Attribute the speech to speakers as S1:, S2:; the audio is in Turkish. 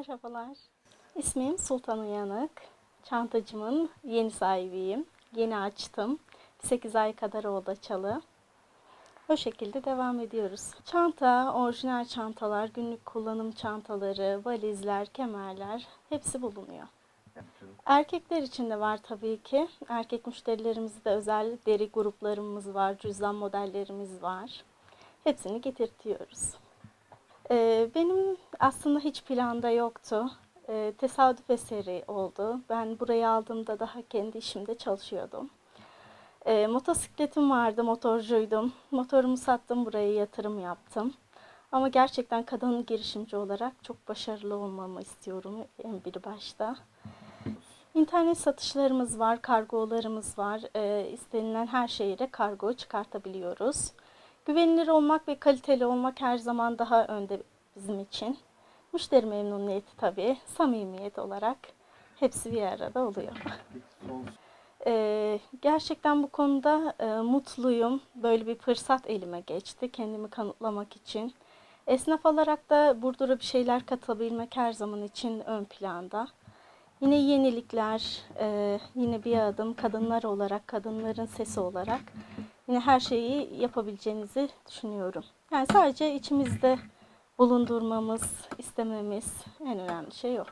S1: Merhabalar. İsmim Sultan Uyanık. Çantacımın yeni sahibiyim. Yeni açtım. 8 ay kadar oldu açalı. O şekilde devam ediyoruz. Çanta, orijinal çantalar, günlük kullanım çantaları, valizler, kemerler hepsi bulunuyor. Erkekler için de var tabii ki. Erkek müşterilerimizde özel deri gruplarımız var, cüzdan modellerimiz var. Hepsini getirtiyoruz. Ee, benim aslında hiç planda yoktu. Ee, tesadüf eseri oldu. Ben burayı aldığımda daha kendi işimde çalışıyordum. Ee, motosikletim vardı, motorcuydum. Motorumu sattım, buraya yatırım yaptım. Ama gerçekten kadın girişimci olarak çok başarılı olmamı istiyorum en bir başta. İnternet satışlarımız var, kargolarımız var. Ee, istenilen her şehire kargo çıkartabiliyoruz. Güvenilir olmak ve kaliteli olmak her zaman daha önde bizim için. Müşteri memnuniyeti tabii, samimiyet olarak hepsi bir arada oluyor. Ee, gerçekten bu konuda e, mutluyum. Böyle bir fırsat elime geçti kendimi kanıtlamak için. Esnaf olarak da Burdur'a bir şeyler katabilmek her zaman için ön planda. Yine yenilikler, e, yine bir adım kadınlar olarak, kadınların sesi olarak yine her şeyi yapabileceğinizi düşünüyorum. Yani sadece içimizde bulundurmamız, istememiz en önemli şey o.